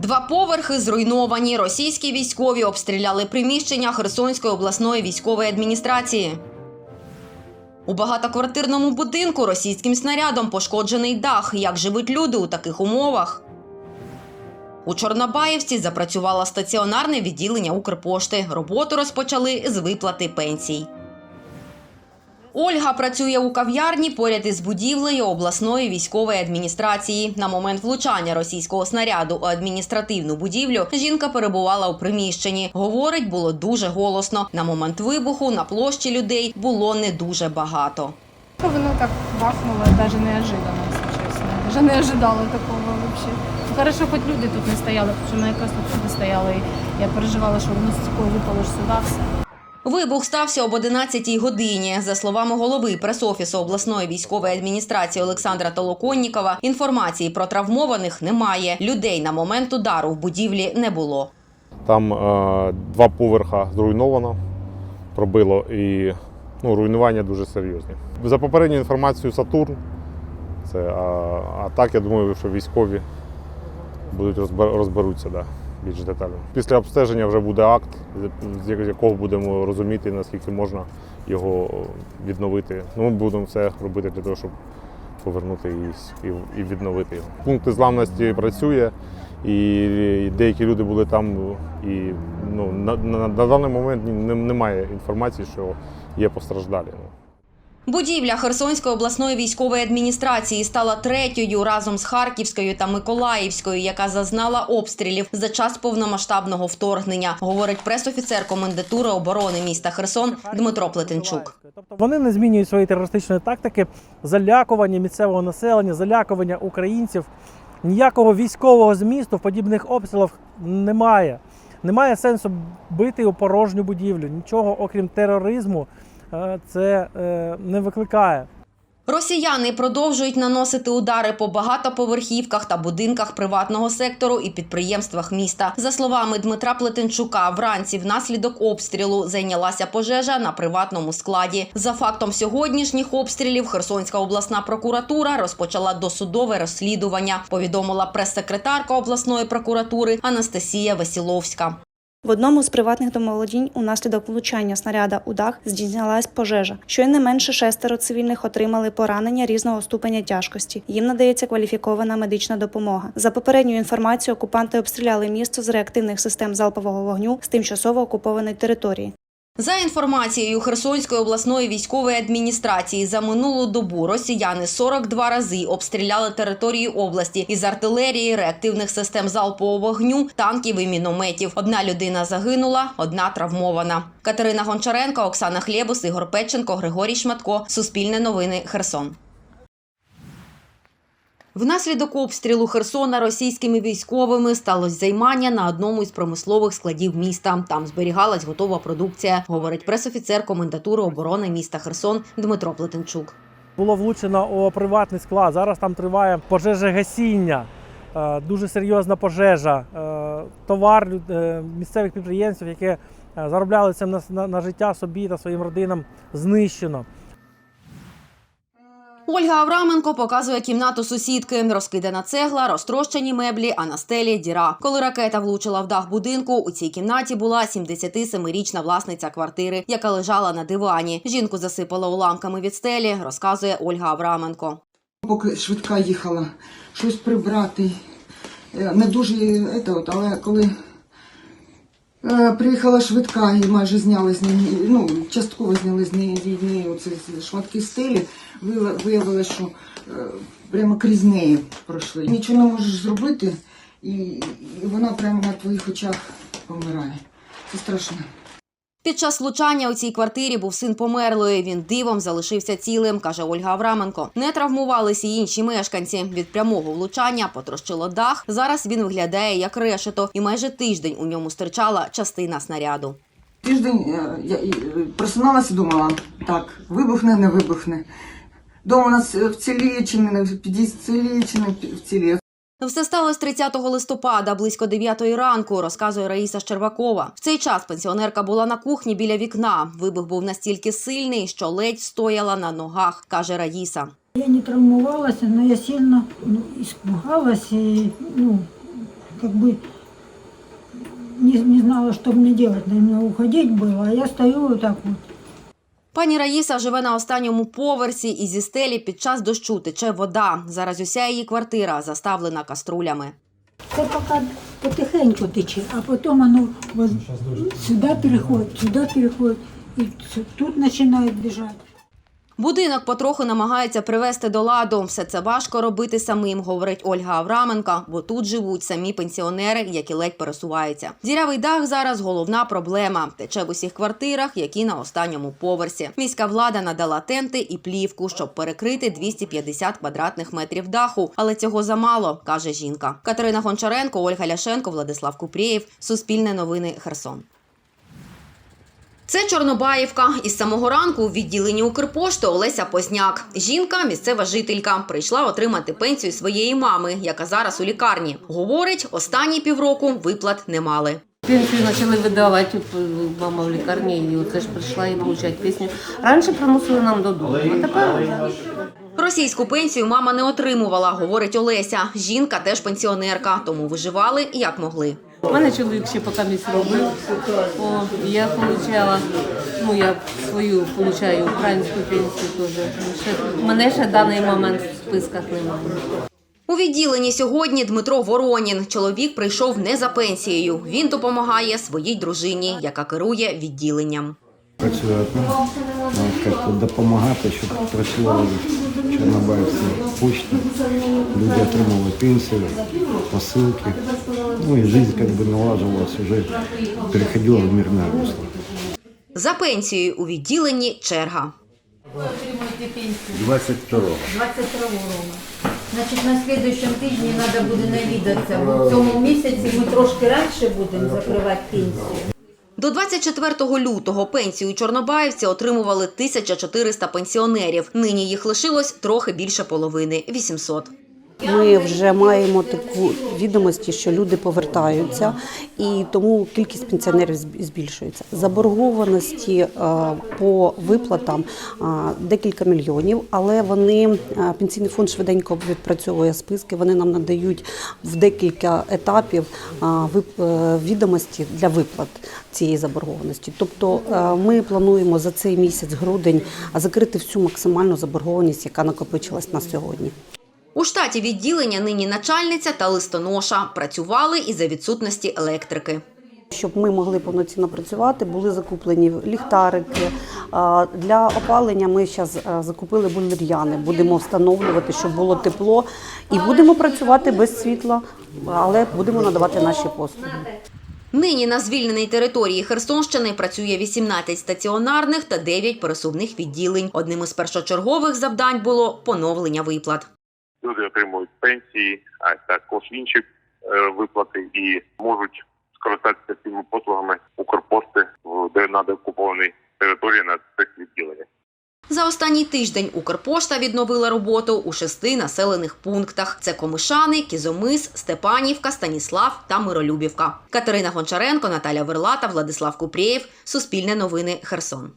Два поверхи зруйновані. Російські військові обстріляли приміщення Херсонської обласної військової адміністрації. У багатоквартирному будинку російським снарядом пошкоджений дах. Як живуть люди у таких умовах? У Чорнобаївці запрацювало стаціонарне відділення Укрпошти. Роботу розпочали з виплати пенсій. Ольга працює у кав'ярні поряд із будівлею обласної військової адміністрації. На момент влучання російського снаряду у адміністративну будівлю жінка перебувала у приміщенні. Говорить, було дуже голосно. На момент вибуху на площі людей було не дуже багато. Воно так бахнуло, даже неожиданно, если честно. Даже не ожидала такого. Ну, Хорошо, хоть люди тут не стояли, тому що ми якраз тут стояли, я переживала, що воно з цього випало ж сюди все. Вибух стався об 11-й годині. За словами голови пресофісу обласної військової адміністрації Олександра Толоконнікова, інформації про травмованих немає. Людей на момент удару в будівлі не було. Там е, два поверха зруйновано, пробило і ну, руйнування дуже серйозні. За попередньою інформацією Сатурн. Це, а, а так, я думаю, що військові будуть розбер, розберуться да, більш детально. Після обстеження вже буде акт, з якого будемо розуміти, наскільки можна його відновити. Ну, ми будемо все робити для того, щоб повернути і, відновити його. Пункт незламності працює, і деякі люди були там. І ну, на, на, на даний момент немає інформації, що є постраждалі. Будівля Херсонської обласної військової адміністрації стала третьою разом з Харківською та Миколаївською, яка зазнала обстрілів за час повномасштабного вторгнення, говорить пресофіцер комендатури оборони міста Херсон Дмитро Плетенчук. Вони не змінюють свої терористичної тактики, залякування місцевого населення, залякування українців. Ніякого військового змісту в подібних обстрілах немає. Немає сенсу бити у порожню будівлю. Нічого, окрім тероризму, це е, не викликає. Росіяни продовжують наносити удари по багатоповерхівках та будинках приватного сектору і підприємствах міста. За словами Дмитра Плетенчука, вранці внаслідок обстрілу зайнялася пожежа на приватному складі. За фактом сьогоднішніх обстрілів Херсонська обласна прокуратура розпочала досудове розслідування. Повідомила прес-секретарка обласної прокуратури Анастасія Весіловська. В одному з приватних домоволодінь унаслідок влучання снаряда у дах здійснялась пожежа. Щонайменше шестеро цивільних отримали поранення різного ступеня тяжкості. Їм надається кваліфікована медична допомога. За попередньою інформацією, окупанти обстріляли місто з реактивних систем залпового вогню з тимчасово окупованої території. За інформацією Херсонської обласної військової адміністрації, за минулу добу росіяни 42 рази обстріляли території області із артилерії, реактивних систем залпового вогню, танків і мінометів. Одна людина загинула, одна травмована. Катерина Гончаренко, Оксана Хлєбус, Ігор Петченко, Григорій Шматко. Суспільне новини Херсон. Внаслідок обстрілу Херсона російськими військовими сталося займання на одному із промислових складів міста. Там зберігалась готова продукція, говорить пресофіцер комендатури оборони міста Херсон Дмитро Плетенчук. Було влучено у приватний склад. Зараз там триває пожежогасіння. Е, Дуже серйозна пожежа. Е, Товар е, місцевих підприємців, які заробляли на, на життя собі та своїм родинам, знищено. Ольга Авраменко показує кімнату сусідки. Розкидана цегла, розтрощені меблі, а на стелі діра. Коли ракета влучила в дах будинку, у цій кімнаті була 77-річна власниця квартири, яка лежала на дивані. Жінку засипала уламками від стелі, розказує Ольга Авраменко. Поки швидка їхала, щось прибрати. Е, Не дуже, е, але коли приїхала швидка і майже зняли з неї, ну, частково зняли з неї, з неї оці шматки стелі, виявилося, що е, прямо крізь неї пройшли. Нічого не можеш зробити, і вона прямо на твоїх очах помирає. Це страшно. Під час влучання у цій квартирі був син померлої. Він дивом залишився цілим, каже Ольга Авраменко. Не травмувалися й інші мешканці. Від прямого влучання потрощило дах. Зараз він виглядає як решето, і майже тиждень у ньому стирчала частина снаряду. Тиждень е, я е, просиналася і думала, так, вибухне, не вибухне. Дома у нас е, чи не вціліє. Все сталося 30 листопада, близько 9 ранку, розказує Раїса Щербакова. В цей час пенсіонерка була на кухні біля вікна. Вибух був настільки сильний, що ледь стояла на ногах, каже Раїса. Я не травмовалась, но я сильно ну, испугалась и ну, бы не, не знала, что мне делать. Наверное, уходить было, а я стою так вот. Пані Раїса живе на останньому поверсі і зі стелі під час дощу тече вода. Зараз уся її квартира заставлена каструлями. Це поки потихеньку тече, а потом воно сюди переходить, сюди переходить і и тут починає бежать. Будинок потроху намагається привести до ладу. Все це важко робити самим, говорить Ольга Авраменка, бо тут живуть самі пенсіонери, які ледь пересуваються. Дірявий дах зараз головна проблема. Тече в усіх квартирах, які на останньому поверсі. Міська влада надала тенти і плівку, щоб перекрити 250 квадратних метрів даху. Але цього замало, каже жінка. Катерина Гончаренко, Ольга Ляшенко, Владислав Купрієв. Суспільне новини Херсон. Це Чорнобаївка. Із самого ранку у відділенні Укрпошти Олеся Позняк. Жінка, місцева жителька, прийшла отримати пенсію своєї мами, яка зараз у лікарні. Говорить, останні півроку виплат не мали. Пенсію почали видавати, от, мама в лікарні, і оце ж прийшла і отримати пісню. Раніше приносили нам додому, а тепер. Російську пенсію мама не отримувала, говорить Олеся. Жінка теж пенсіонерка, тому виживали як могли. У мене чоловік ще поки місць робив. О, я отримала, ну я свою отримую українську пенсію теж. Ще, мене ще в даний момент в списках немає. У відділенні сьогодні Дмитро Воронін. Чоловік прийшов не за пенсією. Він допомагає своїй дружині, яка керує відділенням. Працюю одним, допомагати, щоб працювали в Чорнобаївці почта. Люди отримали пенсію, посилки. Ну і життя как бы налаживалась, уже переходила в мирне русло. За пенсією у відділенні черга. 22-го. 22 року. Значить, на слідуючому тижні треба буде навідатися. Бо в цьому місяці ми трошки раніше будемо закривати пенсію. До 24 лютого пенсію чорнобаївці отримували 1400 пенсіонерів. Нині їх лишилось трохи більше половини 800. Ми вже маємо таку відомості, що люди повертаються, і тому кількість пенсіонерів збільшується. Заборгованості е, по виплатам е, декілька мільйонів, але вони е, пенсійний фонд швиденько відпрацьовує списки. Вони нам надають в декілька етапів відомості для виплат цієї заборгованості. Тобто ми плануємо за цей місяць, грудень, закрити всю максимальну заборгованість, яка накопичилась на сьогодні. У штаті відділення нині начальниця та листоноша працювали і за відсутності електрики. Щоб ми могли повноцінно працювати, були закуплені ліхтарики. Для опалення ми зараз закупили бульвер'яни. Будемо встановлювати, щоб було тепло, і будемо працювати без світла, але будемо надавати наші послуги. Нині на звільненій території Херсонщини працює 18 стаціонарних та 9 пересувних відділень. Одним із першочергових завдань було поновлення виплат. Люди отримують пенсії, а також інші е, виплати і можуть скористатися цими послугами Укрпошти в де на деокупованій території на цих відділеннях. За останній тиждень Укрпошта відновила роботу у шести населених пунктах: це Комишани, Кізомис, Степанівка, Станіслав та Миролюбівка. Катерина Гончаренко, Наталя Верлата, Владислав Купрієв. Суспільне новини Херсон.